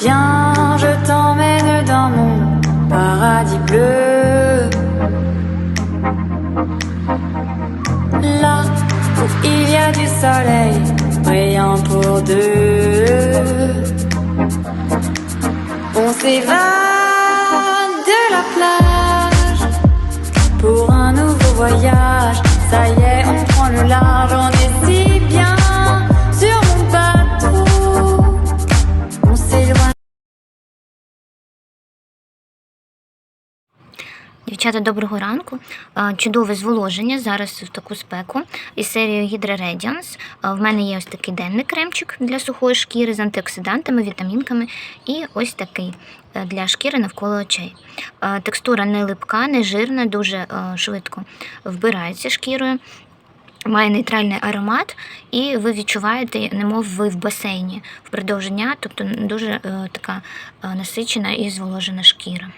Viens, je t'emmène dans mon paradis bleu. Là où il y a du soleil brillant pour deux. On s'évade de la plage pour un nouveau voyage. Ça y est, on Дівчата, доброго ранку. Чудове зволоження зараз в таку спеку із серією Hydra Radiance. В мене є ось такий денний кремчик для сухої шкіри з антиоксидантами, вітамінками і ось такий е, для шкіри навколо очей. Текстура не липка, не жирна, дуже е, швидко вбирається шкірою. Має нейтральний аромат, і ви відчуваєте, немов ви в басейні впродовж дня, тобто дуже е, така насичена і зволожена шкіра.